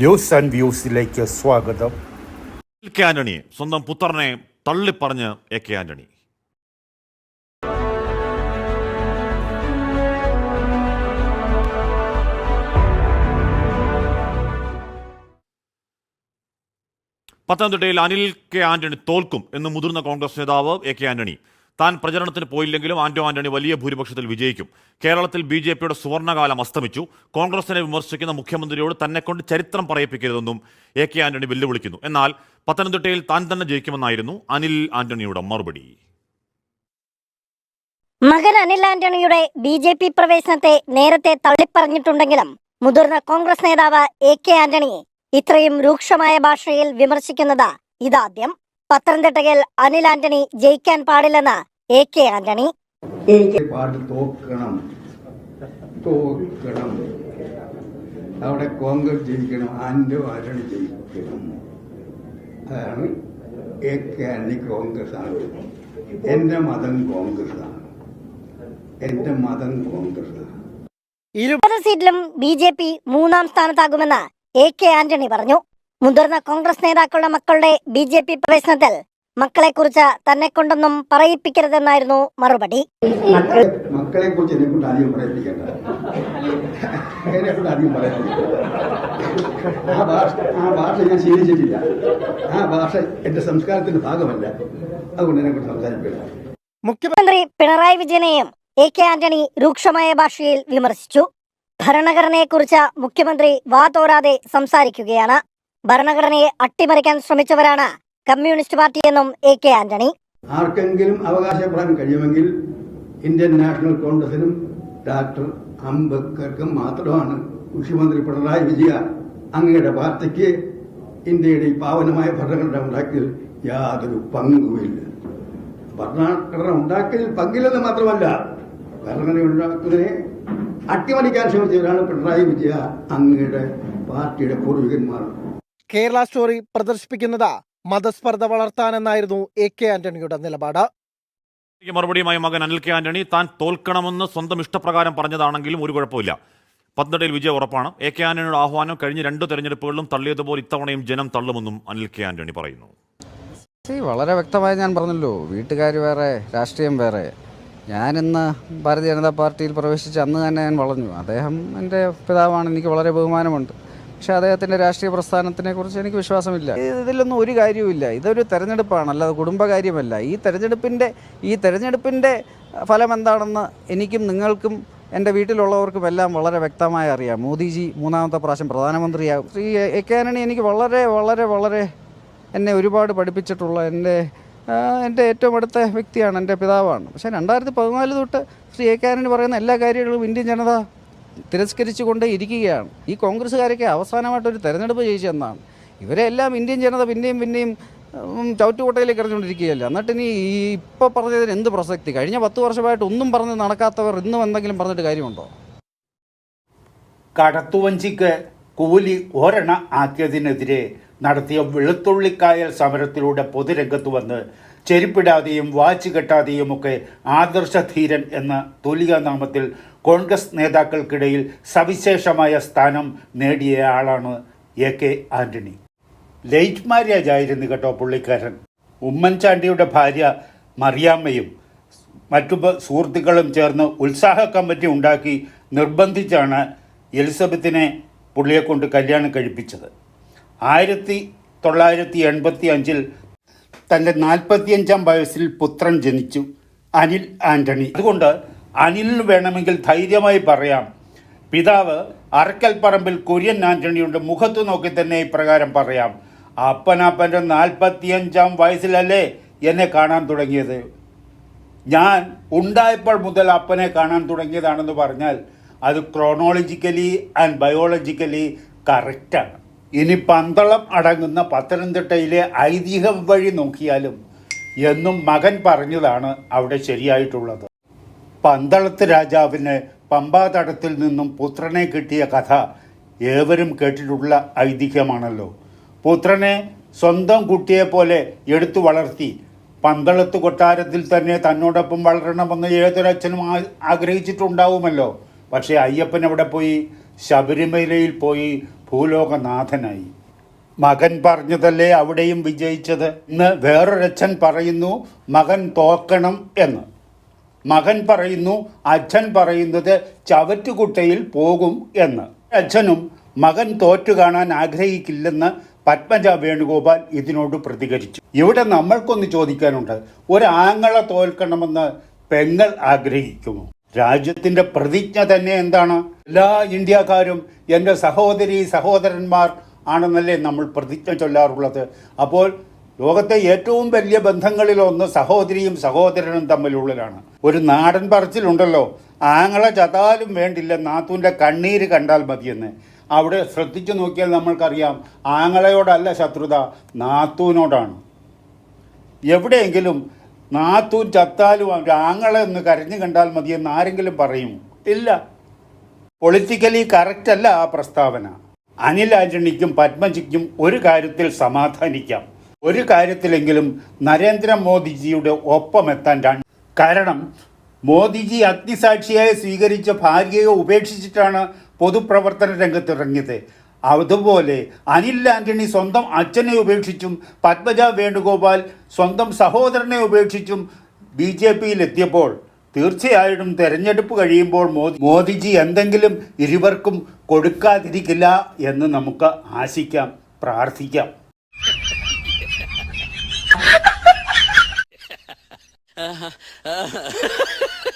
News and വ്യൂസിലേക്ക് സ്വാഗതം. K Antony സ്വന്തം പുത്രനെ തള്ളിപ്പറഞ്ഞ് എ കെ ആന്റണി. പത്തനംതിട്ടയിൽ അനിൽ കെ ആന്റണി തോൽക്കും എന്ന് മുതിർന്ന കോൺഗ്രസ് നേതാവ് എ കെ ആന്റണി. താൻ പ്രചരണത്തിന് പോയില്ലെങ്കിലും ആന്റോ ആന്റണി വലിയ ഭൂരിപക്ഷത്തിൽ വിജയിക്കും. കേരളത്തിൽ ബി ജെ പിയുടെ സുവർണകാലം അസ്തമിച്ചു. കോൺഗ്രസിനെ വിമർശിക്കുന്ന മുഖ്യമന്ത്രിയോട് തന്നെ കൊണ്ട് ചരിത്രം പറയിപ്പിക്കരുതെന്നും എ കെ ആന്റണി വെല്ലുവിളിക്കുന്നു. എന്നാൽ പത്തനംതിട്ടയിൽ താൻ തന്നെ ജയിക്കുമെന്നായിരുന്നു അനിൽ ആന്റണിയുടെ മറുപടി. മകൻ അനിൽ ആന്റണിയുടെ ബി ജെ പി പ്രവേശനത്തെ നേരത്തെ തള്ളിപ്പറഞ്ഞിട്ടുണ്ടെങ്കിലും മുതിർന്ന കോൺഗ്രസ് നേതാവ് എ കെ ആന്റണിയെ ഇത്രയും രൂക്ഷമായ ഭാഷയിൽ വിമർശിക്കുന്നത് ഇതാദ്യം. പത്തനംതിട്ടയിൽ അനിൽ ആന്റണി ജയിക്കാൻ പാടില്ലെന്ന് എ കെ ആന്റണി. എനിക്ക് പാട്ട് തോക്കണം. തോക്കണം. അവിടെ കോൺഗ്രസ് ജയിക്കണം ആന്റോ ആരണി ജയിക്കണം. അതാണ് എ കെ ആന്റണി കോൺഗ്രസ് ആണ് എന്റെ മതം കോൺഗ്രസ് ആണ് എന്റെ മതം കോൺഗ്രസ് ആണ് ഇരുപത് സീറ്റിലും ബി ജെ പി മൂന്നാം സ്ഥാനത്താകുമെന്ന് എ കെ ആന്റണി പറഞ്ഞു. മുതിർന്ന കോൺഗ്രസ് നേതാക്കളുടെ മക്കളുടെ ബി ജെ പി പ്രവേശനത്തിൽ മക്കളെ കുറിച്ച് തന്നെ കൊണ്ടൊന്നും പറയിപ്പിക്കരുതെന്നായിരുന്നു മറുപടി. മക്കളെ കുറിച്ച് എന്നെ കൊണ്ട് അധികം പറയിപ്പിക്കേണ്ട. എന്നെ കൊണ്ട് അധികം ആ ഭാഷ ആ ഭാഷ ഞാൻ ശീലിച്ചിട്ടില്ല. ആ ഭാഷ എന്റെ സംസ്കാരത്തിന്റെ ഭാഗമല്ല. അതുകൊണ്ട് എന്നെ കൊണ്ട് സംസാരിക്കില്ല മുഖ്യമന്ത്രി പിണറായി വിജയനെയും എ കെ ആന്റണി രൂക്ഷമായ ഭാഷയിൽ വിമർശിച്ചു. ഭരണഘടനയെക്കുറിച്ച് മുഖ്യമന്ത്രി വാതോരാതെ സംസാരിക്കുകയാണ്. ഭരണഘടനയെ അട്ടിമറിക്കാൻ ശ്രമിച്ചവരാണ് കമ്മ്യൂണിസ്റ്റ് പാർട്ടിയെന്നും എ കെ ആന്റണി. ആർക്കെങ്കിലും അവകാശപ്പെടാൻ കഴിയുമെങ്കിൽ ഇന്ത്യൻ നാഷണൽ കോൺഗ്രസിനും ഡോക്ടർ അംബേദ്കർക്കും മാത്രമാണ് മുഖ്യമന്ത്രി പിണറായി വിജയ അങ്ങയുടെ പാർട്ടിക്ക് ഇന്ത്യയുടെ ഈ പാവനമായ ഭരണഘടന ഉണ്ടാക്കിയതിൽ യാതൊരു പങ്കുമില്ല. ഭരണഘടന ഉണ്ടാക്കിയതിൽ പങ്കില്ലെന്ന് മാത്രമല്ല ഭരണഘടന ഉണ്ടാക്കുന്നതിനെ അട്ടിമറിക്കാൻ ശ്രമിച്ചവരാണ് പിണറായി വിജയ അങ്ങയുടെ പാർട്ടിയുടെ പൂർവികന്മാർ. കേരള സ്റ്റോറി പ്രദർശിപ്പിക്കുന്നത് മതസ്പർദ്ധ വളർത്താനെന്നായിരുന്നു എ കെ ആന്റണിയുടെ നിലപാട്. മറുപടിയുമായി മകൻ അനിൽ കെ ആന്റണി താൻ തോൽക്കണമെന്ന് സ്വന്തം ഇഷ്ടപ്രകാരം പറഞ്ഞതാണെങ്കിലും ഒരു കുഴപ്പമില്ല പത്തനംതിട്ടയിൽ വിജയം ഉറപ്പാണ്. എ കെ ആന്റണിയുടെ ആഹ്വാനം കഴിഞ്ഞ രണ്ട് തെരഞ്ഞെടുപ്പുകളിലും തള്ളിയതുപോലെ ഇത്തവണയും ജനം തള്ളുമെന്നും അനിൽ കെ ആന്റണി പറയുന്നു. സി വളരെ വ്യക്തമായി ഞാൻ പറഞ്ഞല്ലോ വീട്ടുകാർ വേറെ രാഷ്ട്രീയം വേറെ. ഞാനിന്ന് ഭാരതീയ ജനതാ പാർട്ടിയിൽ പ്രവേശിച്ച അന്ന് തന്നെ ഞാൻ വളഞ്ഞു. അദ്ദേഹം എന്റെ പിതാവാണ് എനിക്ക് വളരെ ബഹുമാനമുണ്ട്. പക്ഷേ അദ്ദേഹത്തിന്റെ രാഷ്ട്രീയ പ്രസ്ഥാനത്തിനെ കുറിച്ച് എനിക്ക് വിശ്വാസമില്ല. ഇതിലൊന്നും ഒരു കാര്യവുമില്ല. ഇതൊരു തെരഞ്ഞെടുപ്പാണ് അല്ലാതെ കുടുംബകാര്യമല്ല. ഈ തെരഞ്ഞെടുപ്പിന്റെ ഈ തെരഞ്ഞെടുപ്പിന്റെ ഫലം എന്താണെന്ന് എനിക്കും നിങ്ങൾക്കും എന്റെ വീട്ടിലുള്ളവർക്കും എല്ലാം വളരെ വ്യക്തമായി അറിയാം. മോദിജി മൂന്നാമത്തെ പ്രാവശ്യം പ്രധാനമന്ത്രിയാകും. ശ്രീ എ കെ ആനണി എനിക്ക് വളരെ വളരെ വളരെ എന്നെ ഒരുപാട് പഠിപ്പിച്ചിട്ടുള്ള എന്റെ എന്റെ ഏറ്റവും അടുത്ത വ്യക്തിയാണ് എന്റെ പിതാവാണ്. പക്ഷേ രണ്ടായിരത്തി പതിനാല് തൊട്ട് ശ്രീ എ കെ ആനണി പറയുന്ന എല്ലാ കാര്യങ്ങളും ഇന്ത്യൻ ജനത തിരസ്കരിച്ചു കൊണ്ടേ ഇരിക്കുകയാണ്. ഈ കോൺഗ്രസ്സുകാരൊക്കെ അവസാനമായിട്ടൊരു തെരഞ്ഞെടുപ്പ് ജയിച്ചെന്നാണ് ഇവരെല്ലാം ഇന്ത്യൻ ജനത പിന്നെയും പിന്നെയും ചവിറ്റുകൊട്ടയിലേക്ക് എറിഞ്ഞുകൊണ്ടിരിക്കുകയല്ല? എന്നിട്ട് ഇനി ഈ ഇപ്പോൾ പറഞ്ഞതിന് എന്ത് പ്രസക്തി? കഴിഞ്ഞ പത്ത് വർഷമായിട്ട് ഒന്നും പറഞ്ഞ് നടക്കാത്തവർ ഇന്നും എന്തെങ്കിലും പറഞ്ഞിട്ട് കാര്യമുണ്ടോ? കടത്തുവഞ്ചിക്ക് കൂലി ഒരെണ്ണ ആക്കിയതിനെതിരെ നടത്തിയ വെളുത്തുള്ളിക്കായൽ സമരത്തിലൂടെ പൊതുരംഗത്ത് വന്ന് ചെരുപ്പിടാതെയും വാച്ച് കെട്ടാതെയും ഒക്കെ ആദർശധീരൻ എന്ന തുലിക നാമത്തിൽ കോൺഗ്രസ് നേതാക്കൾക്കിടയിൽ സവിശേഷമായ സ്ഥാനം നേടിയ ആളാണ് A K Antony. Late marriage ആയിരുന്നു കേട്ടോ പുള്ളിക്കാരൻ. ഉമ്മൻചാണ്ടിയുടെ ഭാര്യ മറിയാമ്മയും മറ്റു സുഹൃത്തുക്കളും ചേർന്ന് ഉത്സാഹ കമ്മിറ്റി ഉണ്ടാക്കി നിർബന്ധിച്ചാണ് എലിസബത്തിനെ പുള്ളിയെ കൊണ്ട് കല്യാണം കഴിപ്പിച്ചത്. ആയിരത്തി തൊള്ളായിരത്തി എൺപത്തി അഞ്ചിൽ തന്റെ നാൽപ്പത്തിയഞ്ചാം വയസ്സിൽ പുത്രൻ ജനിച്ചു അനിൽ ആന്റണി. അതുകൊണ്ട് അനിൽ വേണമെങ്കിൽ ധൈര്യമായി പറയാം. പിതാവ് അറക്കൽ പറമ്പിൽ കുര്യൻ ആന്റണിയുണ്ട്. മുഖത്ത് നോക്കി തന്നെ ഇപ്രകാരം പറയാം. അപ്പനപ്പന്റെ നാൽപ്പത്തിയഞ്ചാം വയസ്സിലല്ലേ എന്നെ കാണാൻ തുടങ്ങിയത്? ഞാൻ ഉണ്ടായപ്പോൾ മുതൽ അപ്പനെ കാണാൻ തുടങ്ങിയതാണെന്ന് പറഞ്ഞാൽ അത് ക്രോണോളജിക്കലി ആൻഡ് ബയോളജിക്കലി കറക്റ്റാണ് ഇനി പന്തളം അടങ്ങുന്ന പത്തനംതിട്ടയിലെ ഐതിഹ്യം വഴി നോക്കിയാലും എന്നും മകൻ പറഞ്ഞതാണ് അവിടെ ശരിയായിട്ടുള്ളത്. പന്തളത്ത് രാജാവിന് പമ്പാതടത്തിൽ നിന്നും പുത്രനെ കിട്ടിയ കഥ ഏവരും കേട്ടിട്ടുള്ള ഐതിഹ്യമാണല്ലോ. പുത്രനെ സ്വന്തം കുട്ടിയെ പോലെ എടുത്തു വളർത്തി പന്തളത്ത് കൊട്ടാരത്തിൽ തന്നെ തന്നോടൊപ്പം വളരണമെന്ന് ഏതൊരച്ഛനും ആഗ്രഹിച്ചിട്ടുണ്ടാവുമല്ലോ. പക്ഷേ അയ്യപ്പൻ അവിടെ പോയി? ശബരിമലയിൽ പോയി ഭൂലോകനാഥനായി. മകൻ പറഞ്ഞതല്ലേ അവിടെയും വിജയിച്ചത്? ഇന്ന് വേറൊരച്ഛൻ പറയുന്നു മകൻ തോക്കണം എന്ന്. മകൻ പറയുന്നു അച്ഛൻ പറയുന്നത് ചവറ്റുകുട്ടയിൽ പോകും എന്ന്. അച്ഛനും മകൻ തോറ്റു കാണാൻ ആഗ്രഹിക്കില്ലെന്ന് പത്മജ വേണുഗോപാൽ ഇതിനോട് പ്രതികരിച്ചു. ഇവിടെ നമ്മൾക്കൊന്ന് ചോദിക്കാനുണ്ട് ഒരാങ്ങളെ തോൽക്കണമെന്ന് പെങ്ങൾ ആഗ്രഹിക്കുമോ? രാജ്യത്തിന്റെ പ്രതിജ്ഞ തന്നെ എന്താണ്? എല്ലാ ഇന്ത്യക്കാരും എന്റെ സഹോദരി സഹോദരന്മാർ ആണെന്നല്ലേ നമ്മൾ പ്രതിജ്ഞ ചൊല്ലാറുള്ളത്. അപ്പോൾ ലോകത്തെ ഏറ്റവും വലിയ ബന്ധങ്ങളിലൊന്ന് സഹോദരിയും സഹോദരനും തമ്മിലുള്ളതാണ്. ഒരു നാടൻ പറച്ചിലുണ്ടല്ലോ. ആങ്ങളെ ചതാലും വേണ്ടില്ല നാത്തൂന്റെ കണ്ണീര് കണ്ടാൽ മതിയെന്ന്. അവിടെ ശ്രദ്ധിച്ചു നോക്കിയാൽ നമ്മൾക്കറിയാം ആങ്ങളയോടല്ല ശത്രുത നാത്തൂനോടാണ്. എവിടെയെങ്കിലും നാത്തൂൻ ചത്താലും അവർ ആങ്ങളെ ഒന്ന് കരഞ്ഞു കണ്ടാൽ മതിയെന്ന് ആരെങ്കിലും പറയും. ഇല്ല. പൊളിറ്റിക്കലി കറക്റ്റ് അല്ല ആ പ്രസ്താവന. അനിൽ ആന്റണിക്കും പത്മജിക്കും ഒരു കാര്യത്തിൽ സമാധാനിക്കാം. ഒരു കാര്യത്തിലെങ്കിലും നരേന്ദ്രമോദിജിയുടെ ഒപ്പമെത്താൻ രണ്ട് കാരണം മോദിജി അഗ്നിസാക്ഷിയായി സ്വീകരിച്ച ഭാര്യയെ ഉപേക്ഷിച്ചിട്ടാണ് പൊതുപ്രവർത്തന രംഗത്തിറങ്ങിയത്. അതുപോലെ അനിൽ ആന്റണി സ്വന്തം അച്ഛനെ ഉപേക്ഷിച്ചും പത്മജ വേണുഗോപാൽ സ്വന്തം സഹോദരനെ ഉപേക്ഷിച്ചും ബി ജെ പിയിലെത്തിയപ്പോൾ തീർച്ചയായിട്ടും തെരഞ്ഞെടുപ്പ് കഴിയുമ്പോൾ മോദി മോദിജി എന്തെങ്കിലും ഇരുവർക്കും കൊടുക്കാതിരിക്കില്ല എന്ന് നമുക്ക് ആശിക്കാം പ്രാർത്ഥിക്കാം.